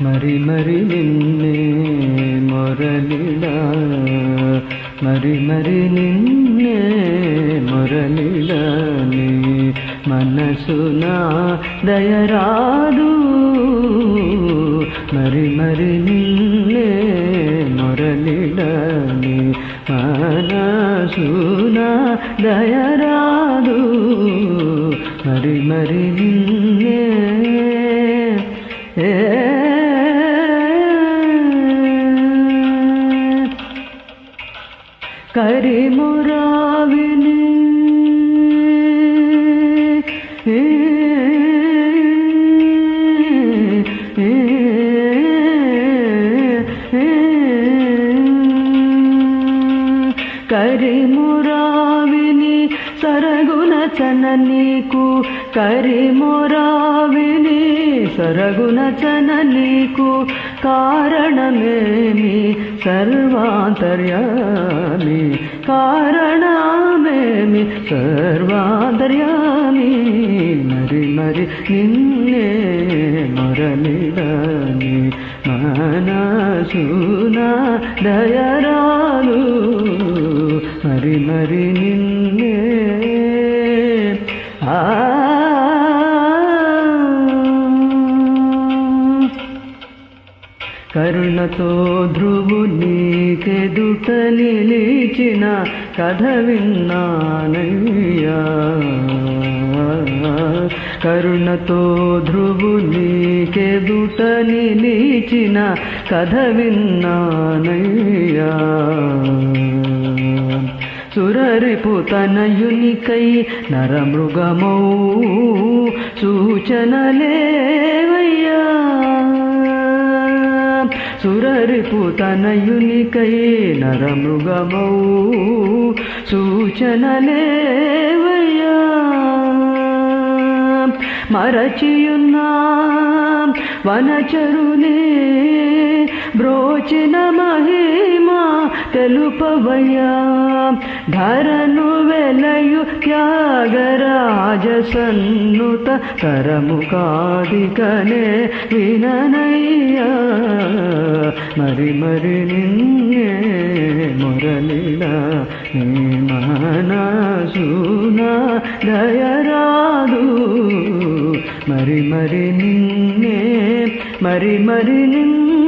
మరి మరి నిన్నే మొరలిడ మరి మరి నిన్నే మొరలిడని మనసున దయరాదు మరి మరి నిన్నే మొరలిడని మనసున దయరాదు మరి మరి నిన్నే కరిమురావిని. కరిమురావిని సరగుణ చన నీకు. కరిమురావిని సరగుణ చన నీకు. కారణమేమి? సర్వాంతర్యామి కారణమేమి సర్వాంతర్యామి మరి మరి నిన్నే మొరలిడని మనసున దయరాలు మరి మరి నిన్నే ఆ కరుణతో ధ్రువునీకెదుట నిలిచిన కథ విన్నానయ్యా. కరుణతో ధ్రువునీకెదుట నిలిచిన కథ విన్నానయ్యా. సురరిపు తనయునికై నరమృగమౌ సూచనలేవయ్యా సురరిపు తనయునికై నరమృగమౌ. సూచనలేవయ్యా. మరచియున్నా వనచరులే. బ్రోచిన మహిమా తెలుపవయ్యా. ధరను వెలయు త్యాగరాజ సన్నుత తరము కాదికనే విననయ్యా. మరి మరి నిన్నే మురళిల నీ మనసున దయరాదు. మరి మరి నిన్నే మరి మరి నిన్నే